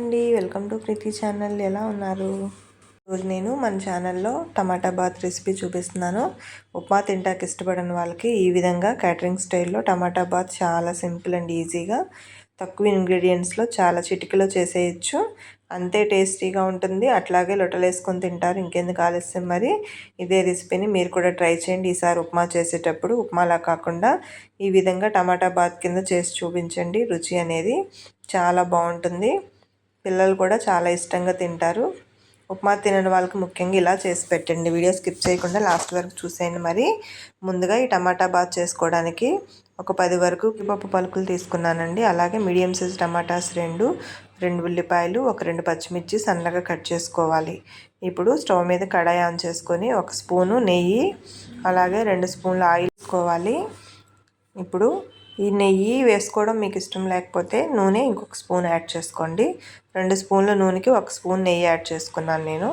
అండి. Welcome to Preethi channel. ఎలా ఉన్నారు? ఈరోజు నేను మన ఛానల్లో టమాటా బాత్ రెసిపీ చూపిస్తున్నాను. ఉప్మా తింటాకి ఇష్టపడిన వాళ్ళకి ఈ విధంగా క్యాటరింగ్ స్టైల్లో టమాటా బాత్ చాలా సింపుల్ అండ్ ఈజీగా తక్కువ ఇంగ్రీడియంట్స్లో చాలా చిటికలో చేసేయచ్చు. అంతే టేస్టీగా ఉంటుంది. అట్లాగే లొట్టలేసుకొని తింటారు. ఇంకెందుకు ఆలస్యం మరి? ఇదే రెసిపీని మీరు కూడా ట్రై చేయండి. ఈసారి ఉప్మా చేసేటప్పుడు ఉప్మాలా కాకుండా ఈ విధంగా టమాటా బాత్ కింద చేసి చూపించండి. రుచి అనేది చాలా బాగుంటుంది. పిల్లలు కూడా చాలా ఇష్టంగా తింటారు. ఉప్మా తినని వాళ్ళకి ముఖ్యంగా ఇలా చేసి పెట్టండి. వీడియో స్కిప్ చేయకుండా లాస్ట్ వరకు చూసేయండి మరి. ముందుగా ఈ టమాటా బాత్ చేసుకోవడానికి ఒక పది వరకు పప్పు పలుకులు తీసుకున్నానండి. అలాగే మీడియం సైజ్ టమాటాస్ రెండు రెండు ఉల్లిపాయలు ఒక రెండు పచ్చిమిర్చి సన్నగా కట్ చేసుకోవాలి. ఇప్పుడు స్టవ్ మీద కడాయి ఆన్ చేసుకొని ఒక స్పూను నెయ్యి అలాగే రెండు స్పూన్లు ఆయిల్ తీసుకోవాలి ఇప్పుడు ఈ నెయ్యి వేసుకోవడం మీకు ఇష్టం లేకపోతే నూనె ఇంకొక స్పూన్ యాడ్ చేసుకోండి. రెండు స్పూన్ల నూనెకి ఒక స్పూన్ నెయ్యి యాడ్ చేసుకున్నాను నేను.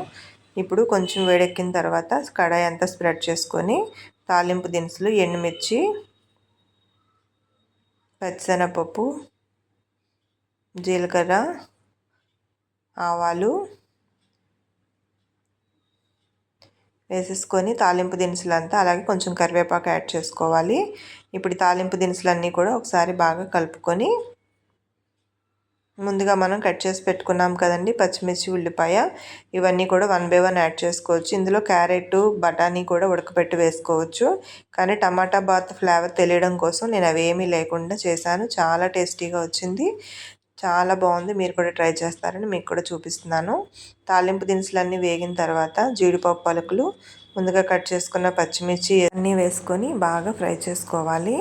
ఇప్పుడు కొంచెం వేడెక్కిన తర్వాత కడాయి అంతా స్ప్రెడ్ చేసుకొని తాలింపు దినుసులు ఎండుమిర్చి పచ్చిశనగపప్పు జీలకర్ర ఆవాలు వేసేసుకొని తాలింపు దినుసులంతా అలాగే కొంచెం కరివేపాకు యాడ్ చేసుకోవాలి. ఇప్పుడు తాలింపు దినుసులన్నీ కూడా ఒకసారి బాగా కలుపుకొని ముందుగా మనం కట్ చేసి పెట్టుకున్నాం కదండి పచ్చిమిర్చి ఉల్లిపాయ. ఇవన్నీ కూడా వన్ బై వన్ యాడ్ చేసుకోవచ్చు. ఇందులో క్యారెట్ బఠానీ కూడా ఉడకపెట్టి వేసుకోవచ్చు. కానీ టమాటా బాత్ ఫ్లేవర్ తెలియడం కోసం నేను అవేమీ లేకుండా చేశాను. చాలా టేస్టీగా వచ్చింది. చాలా బాగుంది. మీరు కూడా ట్రై చేస్తారని మీకు కూడా చూపిస్తున్నాను. తాలింపు దినుసులన్నీ వేగిన తర్వాత జీడిపప్పు పలుకులు ముందుగా కట్ చేసుకున్న పచ్చిమిర్చి అన్నీ వేసుకొని బాగా ఫ్రై చేసుకోవాలి.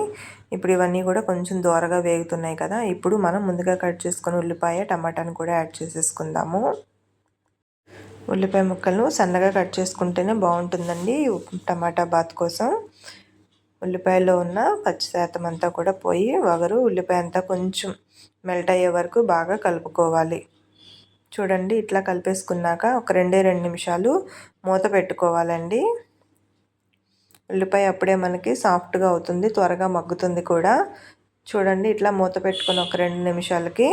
ఇప్పుడు ఇవన్నీ కూడా కొంచెం దూరగా వేగుతున్నాయి కదా. ఇప్పుడు మనం ముందుగా కట్ చేసుకుని ఉల్లిపాయ టమాటాను కూడా యాడ్ చేసేసుకుందాము. ఉల్లిపాయ ముక్కలను సన్నగా కట్ చేసుకుంటేనే బాగుంటుందండి టమాటా బాత్ కోసం. ఉల్లిపాయలో ఉన్న పచ్చి శాతం అంతా కూడా పోయి వగరు. ఉల్లిపాయ అంతా కొంచెం మెల్ట్ అయ్యే వరకు బాగా కలుపుకోవాలి. చూడండి ఇట్లా కలిపేసుకున్నాక ఒక రెండే రెండు నిమిషాలు మూత పెట్టుకోవాలండి. ఉల్లిపాయ అప్పుడే మనకి సాఫ్ట్గా అవుతుంది త్వరగా మగ్గుతుంది కూడా. చూడండి ఇట్లా మూత పెట్టుకుని ఒక రెండు నిమిషాలకి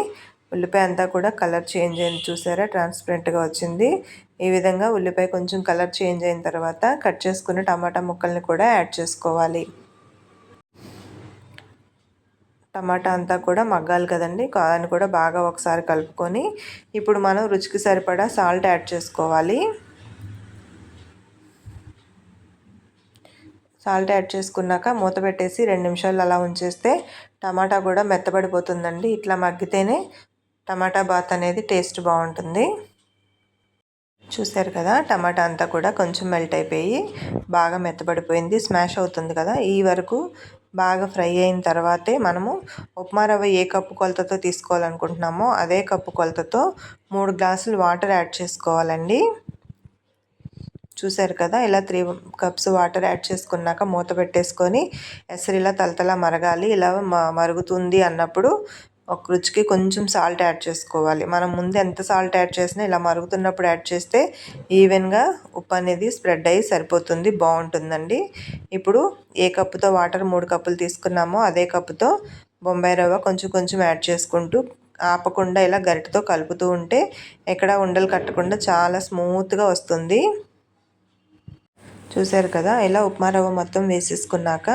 ఉల్లిపాయ అంతా కూడా కలర్ చేంజ్ అయింది చూసారా? ట్రాన్స్పరెంట్గా వచ్చింది. ఈ విధంగా ఉల్లిపాయ కొంచెం కలర్ చేంజ్ అయిన తర్వాత కట్ చేసుకుని టమాటా ముక్కల్ని కూడా యాడ్ చేసుకోవాలి. టమాటా అంతా కూడా మగ్గాలి కదండి. దాన్ని కూడా బాగా ఒకసారి కలుపుకొని ఇప్పుడు మనం రుచికి సరిపడా సాల్ట్ యాడ్ చేసుకోవాలి. సాల్ట్ యాడ్ చేసుకున్నాక మూత పెట్టేసి రెండు నిమిషాలు అలా ఉంచేస్తే టమాటా కూడా మెత్తబడిపోతుందండి. ఇట్లా మగ్గితేనే టమాటా బాత్ అనేది టేస్ట్ బాగుంటుంది. చూసారు కదా టమాటా అంతా కూడా కొంచెం మెల్ట్ అయిపోయి బాగా మెత్తబడిపోయింది. స్మాష్ అవుతుంది కదా ఈ వరకు బాగా ఫ్రై అయిన తర్వాతే మనము ఉప్మా రవ్వ ఏ కప్పు కొలతతో తీసుకోవాలనుకుంటున్నామో అదే కప్పు కొలతతో మూడు గ్లాసులు వాటర్ యాడ్ చేసుకోవాలండి. చూసారు కదా ఇలా త్రీ కప్స్ వాటర్ యాడ్ చేసుకున్నాక మూత పెట్టేసుకొని ఎసరు ఇలా తలతల మరగాలి. ఇలా మరుగుతుంది అన్నప్పుడు ఒక రుచికి కొంచెం సాల్ట్ యాడ్ చేసుకోవాలి. మనం ముందు ఎంత సాల్ట్ యాడ్ చేసినా ఇలా మరుగుతున్నప్పుడు యాడ్ చేస్తే ఈవెన్గా ఉప్పు అనేది స్ప్రెడ్ అయ్యి సరిపోతుంది బాగుంటుందండి. ఇప్పుడు ఏ కప్పుతో వాటర్ మూడు కప్పులు తీసుకున్నామో అదే కప్పుతో బొంబాయి రవ్వ కొంచెం కొంచెం యాడ్ చేసుకుంటూ ఆపకుండా ఇలా గరిటతో కలుపుతూ ఉంటే ఎక్కడ ఉండలు కట్టకుండా చాలా స్మూత్గా వస్తుంది. చూసారు కదా ఇలా ఉప్మా రవ్వ మొత్తం వేసేసుకున్నాక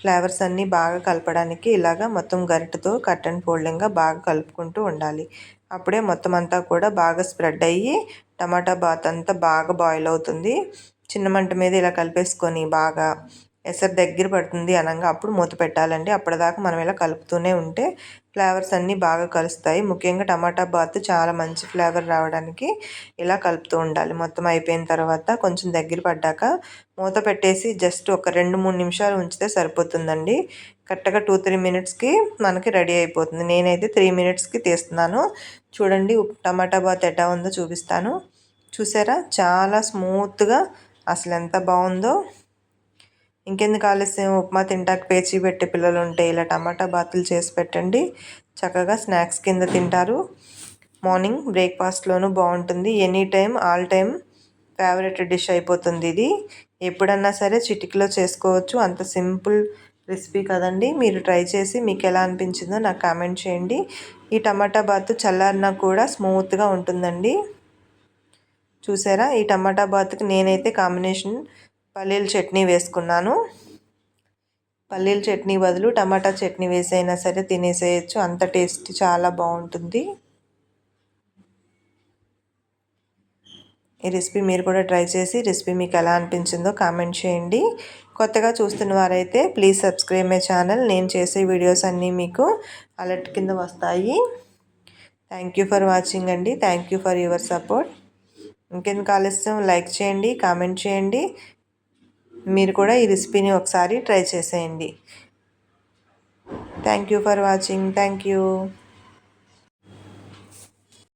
ఫ్లేవర్స్ అన్నీ బాగా కలపడానికి ఇలాగా మొత్తం గరిటతో కట్ అండ్ ఫోల్డింగ్గా బాగా కలుపుకుంటూ ఉండాలి. అప్పుడే మొత్తం అంతా కూడా బాగా స్ప్రెడ్ అయ్యి టమాటా బాత్ అంతా బాగా బాయిల్ అవుతుంది. చిన్న మంట మీద ఇలా కలిపేసుకొని బాగా ఎసరు దగ్గర పడుతుంది అనగా అప్పుడు మూత పెట్టాలండి. అప్పటిదాకా మనం ఇలా కలుపుతూనే ఉంటే ఫ్లేవర్స్ అన్నీ బాగా కలుస్తాయి. ముఖ్యంగా టమాటా బాత్ చాలా మంచి ఫ్లేవర్ రావడానికి ఇలా కలుపుతూ ఉండాలి. మొత్తం అయిపోయిన తర్వాత కొంచెం దగ్గర పడ్డాక మూత పెట్టేసి జస్ట్ ఒక రెండు మూడు నిమిషాలు ఉంచితే సరిపోతుందండి. కరెక్ట్గా టూ త్రీ మినిట్స్కి మనకి రెడీ అయిపోతుంది. నేనైతే త్రీ మినిట్స్కి తీస్తున్నాను. చూడండి టమాటా బాత్ ఎట్లా ఉందో చూపిస్తాను. చూసారా? చాలా స్మూత్గా అసలు ఎంత బాగుందో. ఇంకెందుకు ఆలస్యం? ఉప్మా తింటాక పేచి పెట్టే పిల్లలు ఉంటే ఇలా టమాటా బాతులు చేసి పెట్టండి. చక్కగా స్నాక్స్ కింద తింటారు. మార్నింగ్ బ్రేక్ఫాస్ట్లోనూ బాగుంటుంది any time all time favourite dish అయిపోతుంది ఇది. ఎప్పుడన్నా సరే చిటికలో చేసుకోవచ్చు. అంత సింపుల్ రెసిపీ కదండి. మీరు ట్రై చేసి మీకు ఎలా అనిపించిందో నాకు కామెంట్ చేయండి. ఈ టమాటా బాత్ చల్లారినా కూడా స్మూత్గా ఉంటుందండి. చూసారా? ఈ టమాటా బాత్కి నేనైతే కాంబినేషన్ పల్లీల చట్నీ వేసుకున్నాను. పల్లీల చట్నీ బదులు టమాటా చట్నీ వేసైనా సరే తినేసేయచ్చు. అంత టేస్ట్ చాలా బాగుంటుంది. ఈ రెసిపీ మీరు కూడా ట్రై చేసి రెసిపీ మీకు ఎలా అనిపించిందో కామెంట్ చేయండి. కొత్తగా చూస్తున్న వారైతే ప్లీజ్ సబ్స్క్రైబ్ మై ఛానల్. నేను చేసే వీడియోస్ అన్నీ మీకు అలర్ట్ కింద వస్తాయి. థ్యాంక్ యూ ఫర్ వాచింగ్ అండి. Thank you for your support. ఇంకెందుకు ఆలస్యం? లైక్ చేయండి కామెంట్ చేయండి. మీరు కూడా ఈ రెసిపీని ఒకసారి ట్రై చేసేయండి. Thank you for watching thank you